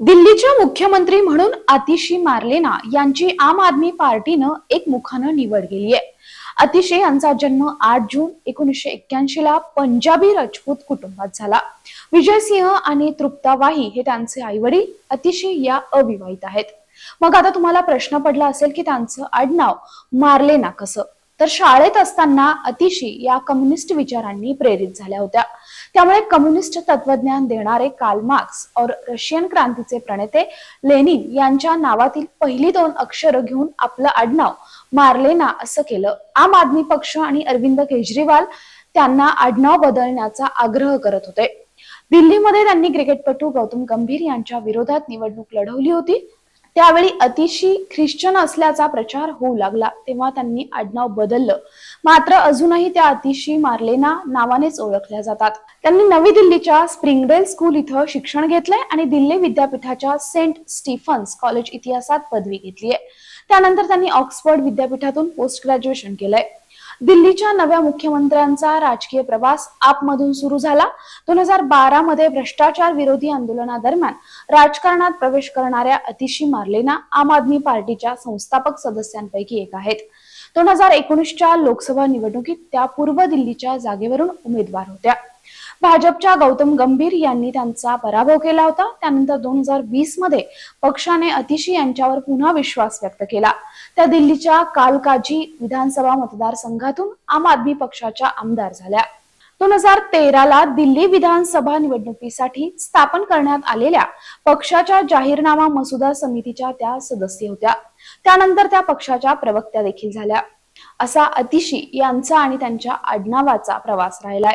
दिल्लीच्या मुख्यमंत्री म्हणून आतिशी मार्लेना यांची आम आदमी पार्टीनं एक मुखानं निवड केली आहे. अतिशय यांचा जन्म आठ जून एकोणीसशे एक्क्याऐंशी ला पंजाबी राजपूत कुटुंबात झाला. विजय सिंह आणि तृप्ता वाही हे त्यांचे आई वडील अतिशय या अविवाहित आहेत. मग आता तुम्हाला प्रश्न पडला असेल की त्यांचं आडनाव मार्लेना कसं? तर शाळेत असताना अतिशी या कम्युनिस्ट विचारांनी प्रेरित झाल्या होत्या. त्यामुळे कम्युनिस्ट तत्वज्ञान देणारे काल मार्क्स और रशियन क्रांतीचे प्रणेते लेनिन यांच्या नावातील पहिली दोन अक्षर घेऊन आपलं आडनाव मार्लेना असं केलं. आम आदमी पक्ष आणि अरविंद केजरीवाल त्यांना आडनाव बदलण्याचा आग्रह करत होते. दिल्लीमध्ये त्यांनी क्रिकेटपटू गौतम गंभीर यांच्या विरोधात निवडणूक लढवली होती. त्यावेळी अतिशी ख्रिश्चन असल्याचा प्रचार होऊ लागला. तेव्हा त्यांनी आडनाव बदललं. मात्र अजूनही त्या अतिशी मार्लेना नावानेच ओळखल्या जातात. त्यांनी नवी दिल्लीच्या स्प्रिंगडेल स्कूल इथं शिक्षण घेतलंय आणि दिल्ली विद्यापीठाच्या सेंट स्टीफन्स कॉलेज इतिहासात पदवी घेतली आहे त्यानंतर त्यांनी ऑक्सफर्ड विद्यापीठातून पोस्ट ग्रॅज्युएशन केलंय. दिल्लीच्या नव्या मुख्यमंत्र्यांचा राजकीय प्रवास आपमधून सुरू झाला. दोन हजार बारा मध्ये भ्रष्टाचार विरोधी आंदोलनादरम्यान राजकारणात प्रवेश करणाऱ्या अतिशी मार्लेना आम आदमी पार्टीच्या संस्थापक सदस्यांपैकी एक आहेत. दोन हजार एकोणीसच्या लोकसभा निवडणुकीत त्या पूर्व दिल्लीच्या जागेवरून उमेदवार होत्या. भाजपच्या गौतम गंभीर यांनी त्यांचा पराभव केला होता. त्यानंतर दोन हजार वीसमध्ये पक्षाने अतिशी यांच्यावर पुन्हा विश्वास व्यक्त केला. त्या दिल्लीच्या कालकाजी विधानसभा मतदारसंघातून आम आदमी पक्षाच्या आमदार झाल्या. दोन हजार तेराला दिल्ली विधानसभा निवडणुकीसाठी स्थापन करण्यात आलेल्या पक्षाच्या जाहीरनामा मसुदा समितीच्या त्या सदस्य होत्या. त्यानंतर त्या पक्षाच्या प्रवक्त्या देखील झाल्या. असा अतिशी यांचा आणि त्यांच्या आडनावाचा प्रवास राहिलाय.